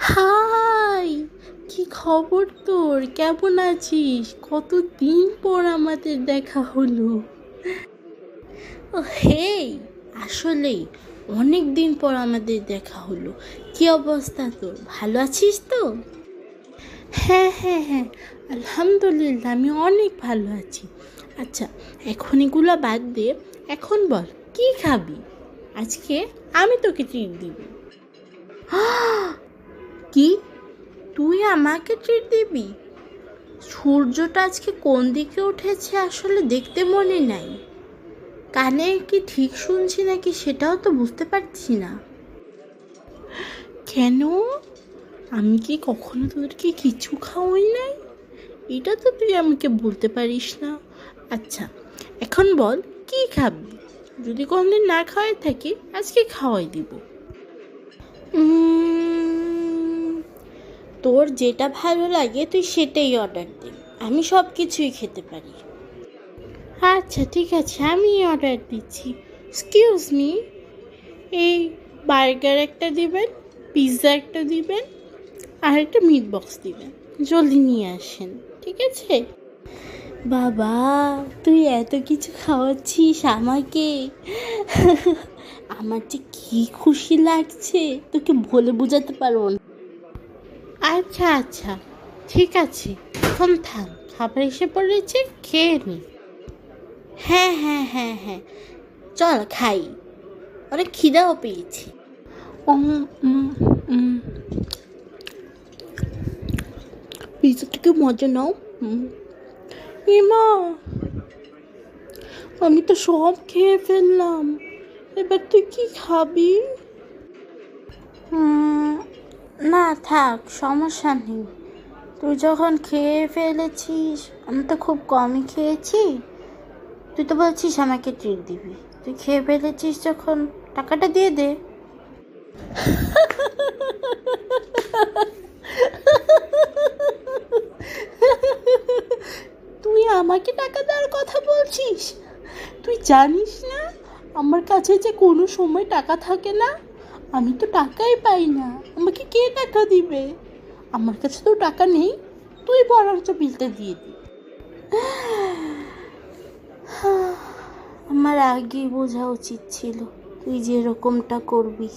High, কি খবর তোর? কেমন আছিস? কতদিন পর আমাদের দেখা হলো। ও হেই আসলেই অনেক দিন পর আমাদের দেখা হলো। কি অবস্থা তোর? ভালো আছিস তো? হ্যাঁ হ্যাঁ হ্যাঁ আলহামদুলিল্লাহ, আমি অনেক ভালো আছি। আচ্ছা এখন এগুলো বাদ দে। এখন বল, কি খাবি? আজকে আমি তোকে ট্রিট দিব। কি? তুই আমাকে ট্রিট দিবি? সূর্যটা আজকে কোন দিকে উঠেছে আসলে দেখতে মনে নাই। কানে কি ঠিক শুনছি নাকি সেটাও তো বুঝতে পারছি না। কেন? আমি কি কখনো তোদেরকে কিছু খাওয়াই নাই? এটা তো তুই আমাকে বলতে পারিস না। আচ্ছা এখন বল, কি খাবি? যদি কোনদিন না খাওয়াই থাকি, আজকে খাওয়াই দিব। তোর যেটা ভালো লাগে তুই সেটাই অর্ডার দে। আমি সব কিছুই খেতে পারি। আচ্ছা ঠিক আছে, আমি অর্ডার দিচ্ছি। এক্সকিউজ মি এই বার্গার একটা দিবেন পিৎজা একটা দিবেন, আর একটা মিট বক্স দিবেন। জলদি নিয়ে আসেন, ঠিক আছে? বাবা, তুই এত কিছু খাওয়াচ্ছিস আমাকে। আমার যে কী খুশি লাগছে, তোকে বলে বোঝাতে পারব না। আচ্ছা আচ্ছা ঠিক আছে। এখন থাম খাবার এসে পড়েছে খেয়ে নি। হ্যাঁ হ্যাঁ হ্যাঁ হ্যাঁ। চল খাই। অনেক খিদাও পেয়েছি। উম, উম। মজা নাও। ইমা আমি তো সব খেয়ে ফেললাম। এবার তুই কি খাবি? না, থাক, সমস্যা নেই। তুই যখন খেয়ে ফেলেছিস, আমি তো খুব কমই খেয়েছি। তুই তো বলছিস আমাকে ট্রিট দিবি। তুই খেয়ে ফেলেছিস যখন, টাকাটা দিয়ে দে। তুই আমাকে টাকা দেওয়ার কথা বলছিস? তুই জানিস না, আমার কাছে যে কোনো সময় টাকা থাকে না? আমি তো টাকাই পাই না। আমাকে কে টাকা দিবে? আমার কাছে তো টাকা নেই। তুই বরঞ্চ বিলটা দিয়ে দি। আমার আগেই বোঝা উচিত ছিল। তুই যেরকমটা করবি।